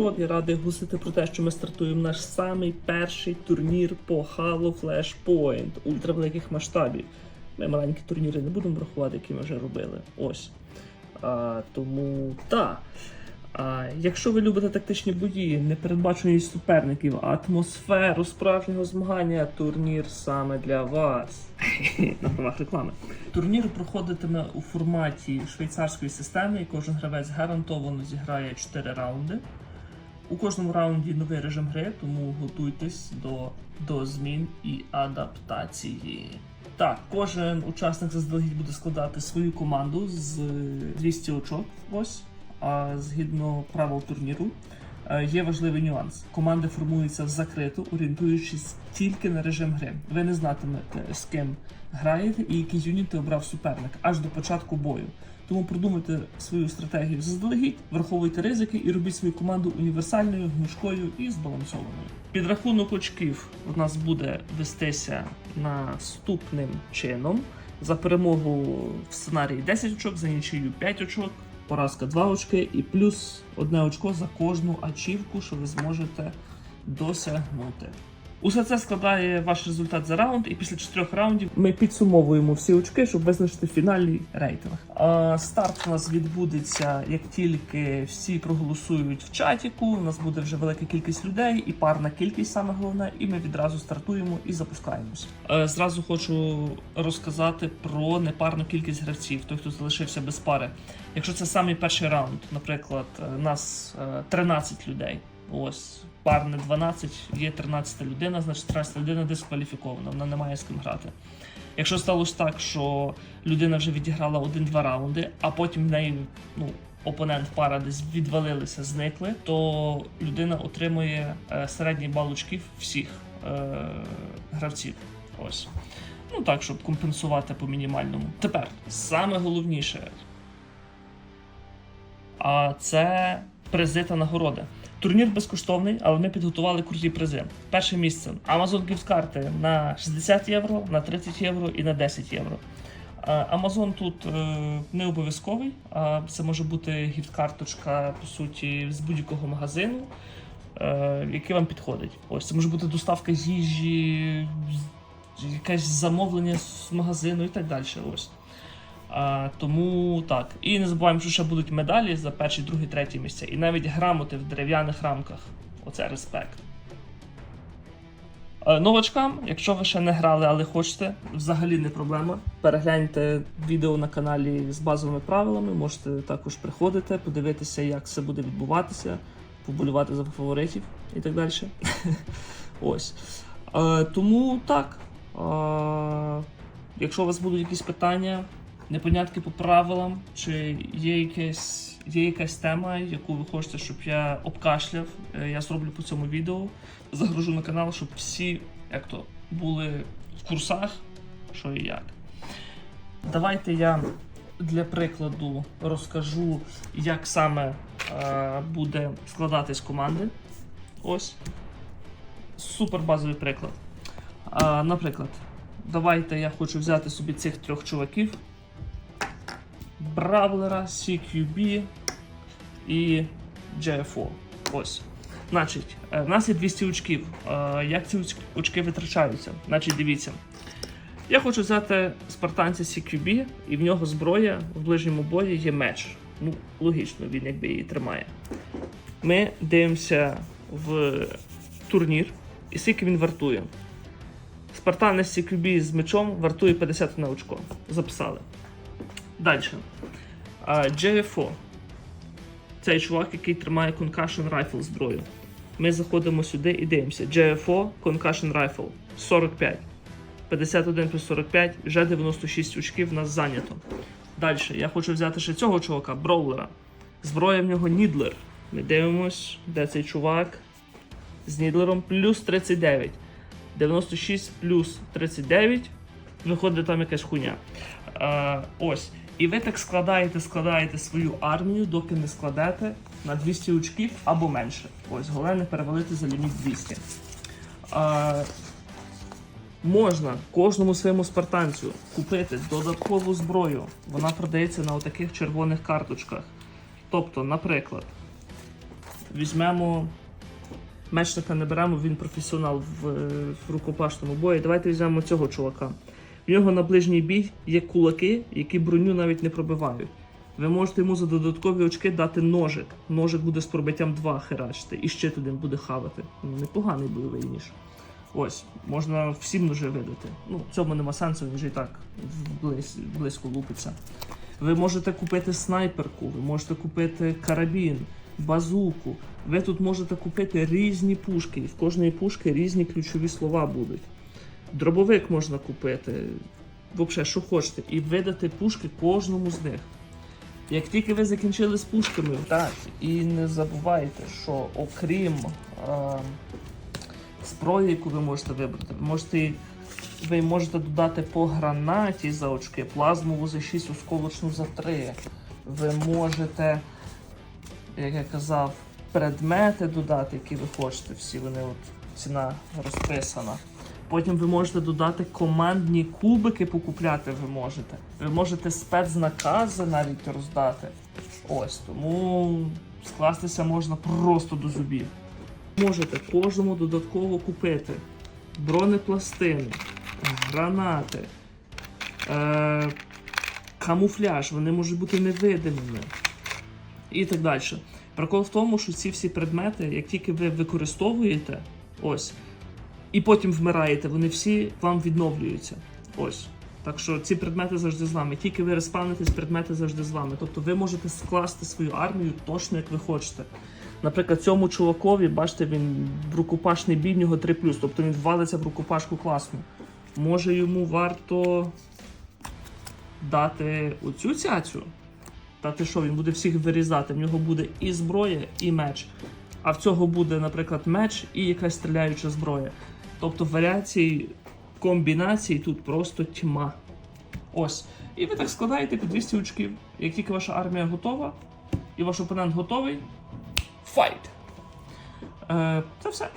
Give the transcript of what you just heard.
народ, я радий оголосити про те, що ми стартуємо наш самий перший турнір по Halo Flashpoint ультравеликих масштабів. Ми маленькі турніри не будемо врахувати, які ми вже робили. Ось. А, тому так. А, якщо ви любите тактичні бої, непередбаченість суперників, атмосферу справжнього змагання, турнір саме для вас. На правах реклами. Турнір проходитиме у форматі швейцарської системи, і кожен гравець гарантовано зіграє 4 раунди. У кожному раунді новий режим гри, тому готуйтесь до, до змін і адаптації. Так, кожен учасник заздалегідь буде складати свою команду з 200 очок. Ось. А згідно правил турніру, е, є важливий нюанс. Команди формуються в закриту, орієнтуючись тільки на режим гри. Ви не знатимете, з ким граєте і які юніти обрав суперник аж до початку бою. Тому продумайте свою стратегію заздалегідь, враховуйте ризики і робіть свою команду універсальною, гнучкою і збалансованою. Підрахунок очків у нас буде вестися наступним чином. За перемогу в сценарії 10 очок, за нічию 5 очок, поразка 2 очки і плюс одне очко за кожну ачівку, що ви зможете досягнути. Усе це складає ваш результат за раунд, і після чотирьох раундів ми підсумовуємо всі очки, щоб визначити фінальний рейтинг. Старт у нас відбудеться, як тільки всі проголосують в чатіку. У нас буде вже велика кількість людей і парна кількість, саме головне, і ми відразу стартуємо і запускаємось. Е, зразу хочу розказати про непарну кількість гравців, той, хто залишився без пари. Якщо це самий перший раунд, наприклад, е, нас е, 13 людей. Ось парне 12, є 13 людина, значить 13 людина дискваліфікована, вона не має з ким грати. Якщо сталося так, що людина вже відіграла один-два раунди, а потім в неї ну, опонент пара десь відвалилися, зникли, то людина отримує е, середній бал всіх е, гравців. Ось. Ну так, щоб компенсувати по мінімальному. Тепер саме головніше. А це призи та нагороди. Турнір безкоштовний, але ми підготували круті призи. Перше місце Amazon Gift карти на 60 євро, на 30 євро і на 10 євро. Amazon тут е, не обов'язковий, а це може бути гіфт-карточка, по суті, з будь-якого магазину, е, який вам підходить. Ось це може бути доставка їжі, якесь замовлення з магазину і так далі. Ось. А, тому так. І не забуваємо, що ще будуть медалі за перші, другі, треті місця. І навіть грамоти в дерев'яних рамках. Оце респект. Е, Новачкам, якщо ви ще не грали, але хочете, взагалі не проблема. Перегляньте відео на каналі з базовими правилами, можете також приходити, подивитися, як це буде відбуватися, поболювати за фаворитів і так далі. Ось. Е, тому так. Е, якщо у вас будуть якісь питання, непонятки по правилам, чи є якась, є якась тема, яку ви хочете, щоб я обкашляв, е, я зроблю по цьому відео. Загружу на канал, щоб всі як то, були в курсах, що і як. Давайте я для прикладу розкажу, як саме е, буде складатись команди. Ось. Супер базовий приклад. А, наприклад, давайте я хочу взяти собі цих трьох чуваків: Бравлера, CQB і JFO. Ось. Значить, е, в нас є 200 очків. Е, Як ці очки витрачаються? Значить, дивіться. Я хочу взяти спартанця CQB, і в нього зброя в ближньому бої є меч. Ну, логічно, він якби її тримає. Ми дивимося в турнір, і скільки він вартує. Спартанець CQB з мечом вартує 51 очко. Записали. Далі. JFO. Цей чувак, який тримає Concussion Rifle зброю. Ми заходимо сюди і дивимося. JFO Concussion Rifle 45. 51 плюс 45, вже 96 очків нас зайнято. Далі, я хочу взяти ще цього чувака, броулера. Зброя в нього Нідлер. Ми дивимось, де цей чувак з Нідлером плюс 39. 96 плюс 39. Виходить там якась хуйня. Е, ось. І ви так складаєте, складаєте свою армію, доки не складете на 200 очків або менше. Ось, головне не перевалити за ліміт 200. Е, можна кожному своєму спартанцю купити додаткову зброю. Вона продається на отаких червоних карточках. Тобто, наприклад, візьмемо. Мечника не беремо, він професіонал в, в рукопашному бої. Давайте візьмемо цього чувака. В нього на ближній бій є кулаки, які броню навіть не пробивають. Ви можете йому за додаткові очки дати ножик. Ножик буде з пробиттям 2 херачити, і щит один буде хавати. Ну, непоганий бойовий ніж. Ось, можна всім ножи видати. Ну, цьому нема сенсу, він же і так близь, близько лупиться. Ви можете купити снайперку, ви можете купити карабін, базуку. Ви тут можете купити різні пушки, і в кожної пушки різні ключові слова будуть. Дробовик можна купити, взагалі, що хочете, і видати пушки кожному з них. Як тільки ви закінчили з пушками, так, і не забувайте, що окрім е, зброї, яку ви можете вибрати, ви можете, ви можете додати по гранаті за очки, плазмову за 6, осколочну за 3. Ви можете, як я казав, предмети додати, які ви хочете. Всі вони от ціна розписана. Потім ви можете додати командні кубики, покупляти ви можете. Ви можете спецнакази навіть роздати. Ось тому скластися можна просто до зубів. Можете кожному додатково купити бронепластини, гранати, е- камуфляж, вони можуть бути невидимими і так далі. Прикол в тому, що ці всі предмети, як тільки ви використовуєте, ось, і потім вмираєте, вони всі вам відновлюються. Ось. Так що ці предмети завжди з вами. Тільки ви респавнитесь, предмети завжди з вами. Тобто ви можете скласти свою армію точно як ви хочете. Наприклад, цьому чувакові, бачите, він рукопашний бій в нього 3 тобто він валиться в рукопашку класно. Може йому варто дати оцю цяцю. Та ти що, він буде всіх вирізати. В нього буде і зброя, і меч. А в цього буде, наприклад, меч і якась стріляюча зброя. Тобто варіацій комбінацій тут просто тьма. Ось. І ви так складаєте по 200 очків. Як тільки ваша армія готова, і ваш опонент готовий. Файт! Е, це все.